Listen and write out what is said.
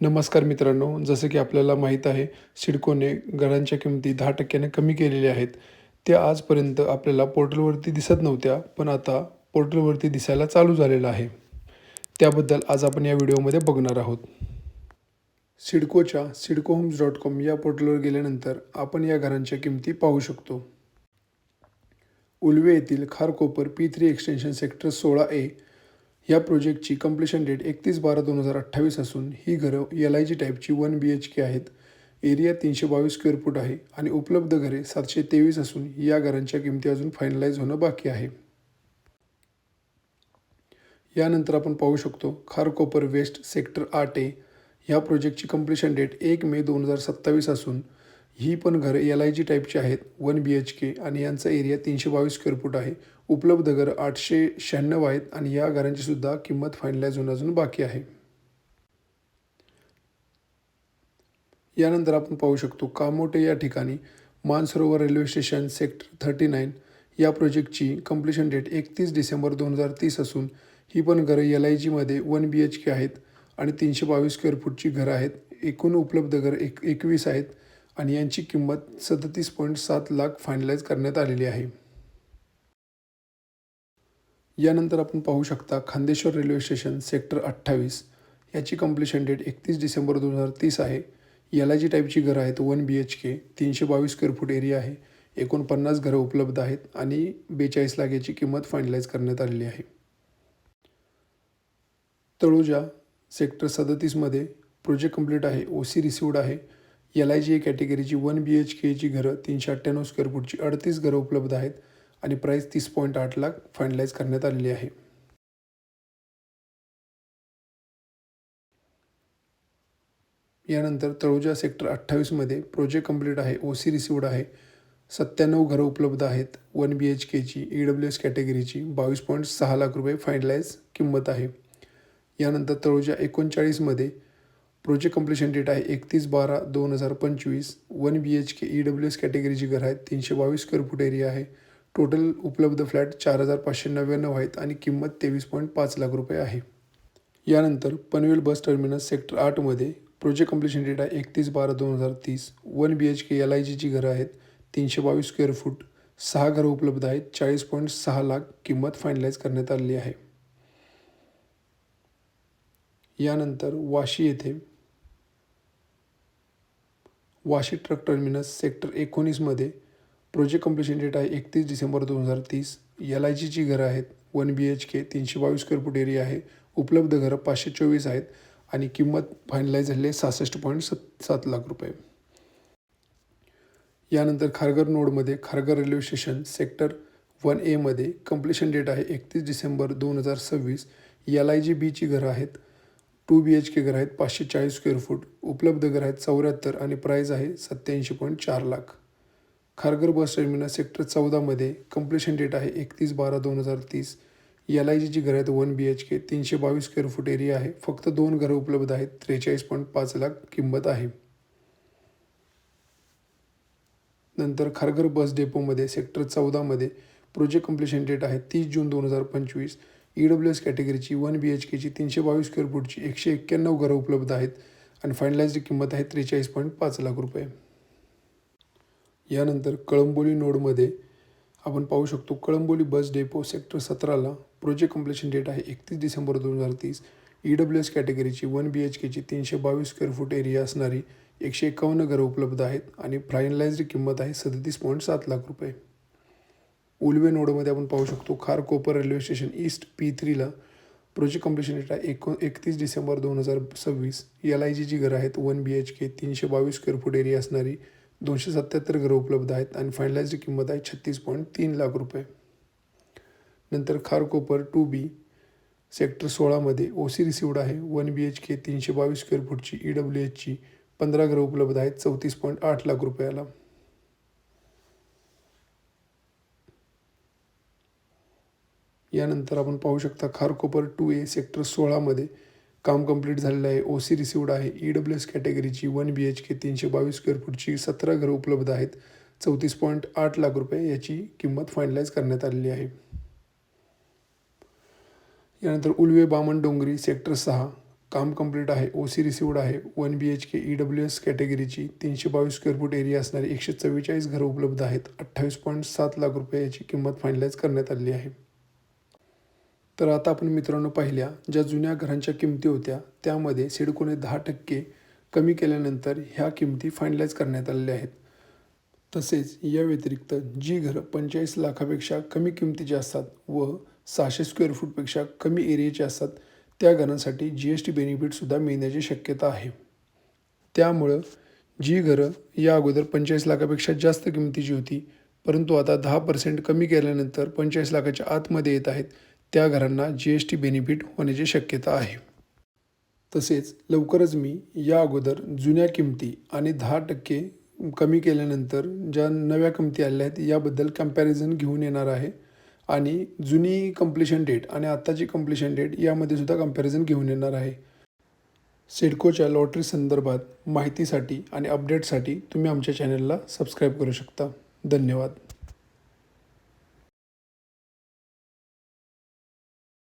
नमस्कार मित्रांनो जसं की आपल्याला माहीत आहे सिडकोने घरांच्या किमती दहा टक्क्याने कमी केलेल्या आहेत. त्या आजपर्यंत आपल्याला पोर्टलवरती दिसत नव्हत्या पण आता पोर्टलवरती दिसायला चालू झालेलं आहे. त्याबद्दल आज आपण या व्हिडिओमध्ये बघणार आहोत. सिडकोच्या सिडको होम्स डॉट कॉम या पोर्टलवर गेल्यानंतर आपण या घरांच्या किमती पाहू शकतो. उल्वे येथील Kharkopar P three extension sector सोळा ए या प्रोजेक्टची कम्प्लिशन डेट एकतीस बारा दोन हजार अठ्ठावीस असून ही घरं एल आय जी टाईपची वन बी एच के आहेत. एरिया तीनशे बावीस स्क्वेअर फूट आहे आणि उपलब्ध घरे सातशे तेवीस असून या घरांच्या किमती अजून फायनलाईज होणं बाकी आहे. यानंतर आपण पाहू शकतो खारकोपर वेस्ट सेक्टर आठ ए ह्या प्रोजेक्टची कम्प्लिशन डेट एक मे दोन हजार सत्तावीस असून ही पण घरं एल आय जी टाईपची आहेत वन बी एच के आणि यांचा एरिया तीनशे बावीस स्क्वेअर फूट आहे. उपलब्ध घरं आठशे शहाण्णव आहेत आणि या घरांची सुद्धा किंमत फायनलाईज होणं अजून बाकी आहे. यानंतर आपण पाहू शकतो कामोटे या ठिकाणी Mansarovar railway station sector thirty nine या प्रोजेक्टची कम्प्लिशन डेट एकतीस डिसेंबर दोन हजार तीस असून ही पण घरं एल आय जीमध्ये वन बी एच के आहेत आणि तीनशे बावीस स्क्वेअर फूटची घरं आहेत. एकूण उपलब्ध घरं एक एकवीस आहेत. आणि यांची किंमत सदतीस पॉईंट सात लाख फायनलाईज करण्यात आलेली आहे. यानंतर आपण पाहू शकता खांदेश्वर रेल्वे स्टेशन सेक्टर अठ्ठावीस याची कम्प्लिशन डेट एकतीस डिसेंबर दोन हजार तीस आहे. याला जी टाईपची घरं आहेत वन बी एच के तीनशे बावीस स्क्वेअर फूट एरिया आहे. एकोणपन्नास घरं उपलब्ध आहेत आणि बेचाळीस लाख याची किंमत फायनलाईज करण्यात आलेली आहे. तळोजा सेक्टर सदतीसमध्ये प्रोजेक्ट कंप्लीट आहे ओ सी रिसिवड आहे. एल आय जी ए कॅटेगरीची वन बी एच केची घरं तीनशे अठ्ठ्याण्णव स्क्वेअर फूटची अडतीस घरं उपलब्ध आहेत आणि प्राईस तीस पॉईंट आठ लाख फायनलाईज करण्यात आलेली आहे. यानंतर तळोजा सेक्टर अठ्ठावीसमध्ये प्रोजेक्ट कंप्लीट आहे ओ सी रिसिवड आहे सत्त्याण्णव घरं उपलब्ध आहेत वन बी एच केची ई डब्ल्यू एस कॅटेगरीची बावीस पॉईंट सहा लाख रुपये फायनलाईज किंमत आहे. यानंतर तळोजा एकोणचाळीसमध्ये प्रोजेक्ट कम्प्लिशन डेट आहे एकतीस बारा दोन हजार पंचवीस. One B H K E W S कॅटेगरीची घरं आहेत. तीनशे बावीस स्क्वेअर फूट एरिया आहे. टोटल उपलब्ध फ्लॅट चार हजार पाचशे नव्याण्णव आहेत आणि किंमत तेवीस पॉईंट पाच लाख रुपये आहे. यानंतर पनवेल बस टर्मिनस सेक्टर आठमध्ये प्रोजेक्ट कम्प्लिशन डेट आहे एकतीस बारा दोन हजार तीस. One B H K L I जीची घरं आहेत. तीनशे बावीस स्क्वेअर फूट सहा घरं उपलब्ध आहेत. चाळीस पॉईंट सहा लाख किंमत फायनलाईज करण्यात आलेली आहे. यानंतर वाशी येथे वाशी ट्रक टर्मिनस सेक्टर एकोणीसमध्ये प्रोजेक्ट कम्प्लिशन डेट आहे एकतीस डिसेंबर दोन हजार तीस. एल आय जीची घरं आहेत. वन बी एच के तीनशे बावीस स्क्वेअर फूट एरिया आहे. उपलब्ध घरं पाचशे चोवीस आहेत. आणि किंमत फायनलाईज झाली आहे सहासष्ट पॉईंट सत सात लाख रुपये. यानंतर खारघर नोडमध्ये Kharghar railway station sector one एमध्ये कम्प्लिशन डेट आहे एकतीस डिसेंबर दोन हजार सव्वीस. एल आय जी बीची घरं आहेत. टू बी एच के घर आहेत पाचशे चाळीस स्क्वेअर फूट उपलब्ध घर आहेत चौऱ्याहत्तर आणि प्राईज आहे सत्याऐंशी पॉईंट चार lakh. Kharghar bus terminus sector चौदामध्ये कम्प्लिशन डेट आहे एकतीस बारा दोन हजार तीस. एल आय जीची घरं आहेत वन बी एच के तीनशे बावीस स्क्वेअर फूट एरिया आहे फक्त दोन घरं उपलब्ध आहेत त्रेचाळीस पॉईंट पाच लाख किंमत आहे. नंतर खारघर बस डेपोमध्ये सेक्टर चौदामध्ये प्रोजेक्ट कम्प्लिशन डेट आहे तीस जून दोन हजार पंचवीस. ई डब्ल्यू एस कॅटेगरीची वन बी एच केची तीनशे बावीस स्क्वेअर फूटची एकशे एक्क्याण्णव घरं उपलब्ध आहेत आणि फायनलाईजची किंमत आहे त्रेचाळीस पॉईंट पाच लाख रुपये. यानंतर कळंबोली नोडमध्ये आपण पाहू शकतो कळंबोली बस डेपो सेक्टर सतराला प्रोजेक्ट कम्प्लिशन डेट आहे एकतीस डिसेंबर दोन हजार तीस. ई डब्ल्यू एस कॅटेगरीची वन बी एच केची तीनशे बावीस स्क्वेअर फूट एरिया असणारी एकशे एकावन्न घरं उपलब्ध आहेत आणि फायनलाइज्ड किंमत आहे सदतीस पॉईंट सात लाख रुपये. उलवे नोडमध्ये आपण पाहू शकतो Kharkopar railway station east P थ्रीला project completion date आहे एको एकतीस डिसेंबर दोन हजार सव्वीस. एल आय जीची घरं आहेत वन बी एच के तीनशे बावीस स्क्वेअर फूट एरिया असणारी दोनशे सत्याहत्तर घरं उपलब्ध आहेत आणि फायनलाइजची किंमत आहे छत्तीस पॉईंट तीन लाख रुपये. नंतर खारकोपर टू बी सेक्टर सोळामध्ये ओ सी रिसिवड आहे वन बी एच के तीनशे बावीस स्क्वेअर फूटची ई डब्ल्यू एचची पंधरा घरं उपलब्ध आहेत चौतीस पॉईंट आठ लाख रुपयाला. यानंतर आपण पाहू शकता खारकोपर टू ए सेक्टर सोळामध्ये काम कंप्लीट झालेलं आहे. ओ सी रिसिवड आहे. ई डब्ल्यू एस कॅटेगरीची वन बी एच के तीनशे बावीस स्क्वेअर फूटची सतरा घरं उपलब्ध आहेत. चौतीस पॉईंट आठ लाख रुपये याची किंमत फायनलाईज करण्यात आलेली आहे. यानंतर उलवे बामण डोंगरी सेक्टर सहा काम कंप्लीट आहे. ओ सी रिसिवड आहे. One B H K E W S कॅटेगरीची तीनशे बावीस स्क्वेअर फूट एरिया असणारी एकशे चव्वेचाळीस घरं उपलब्ध आहेत. अठ्ठावीस पॉईंट सात लाख रुपये याची किंमत फायनलाईज करण्यात आली आहे. तर आता आपण मित्रांनो पाहिल्या ज्या जुन्या घरांच्या किमती होत्या त्यामध्ये सिडकोने दहा टक्के कमी केल्यानंतर ह्या किमती फायनलाईज करण्यात आलेल्या आहेत. तसेच या व्यतिरिक्त जी घरं पंचेचाळीस लाखापेक्षा कमी किमतीची असतात व सहाशे स्क्वेअर फूटपेक्षा कमी एरियाचे असतात त्या घरांसाठी जी एस टी बेनिफिटसुद्धा मिळण्याची शक्यता आहे. त्यामुळं जी घरं या अगोदर पंचेचाळीस लाखापेक्षा जास्त किमतीची होती परंतु आता दहा पर्सेंट कमी केल्यानंतर पंचेचाळीस लाखाच्या आतमध्ये येत आहेत त्या घरांना जी एस टी बेनिफिट होण्याची शक्यता आहे. तसेच लवकरच मी या अगोदर जुन्या किमती आणि दहा टक्के कमी केल्यानंतर ज्या नव्या किमती आल्या आहेत याबद्दल कंपॅरिझन घेऊन येणार आहे. आणि जुनी कम्प्लिशन डेट आणि आत्ताची कम्प्लिशन डेट यामध्ये सुद्धा कंपॅरिझन घेऊन येणार आहे. सिडकोच्या लॉटरी संदर्भात माहितीसाठी आणि अपडेटसाठी तुम्ही आमच्या चॅनलला सबस्क्राईब करू शकता. धन्यवाद.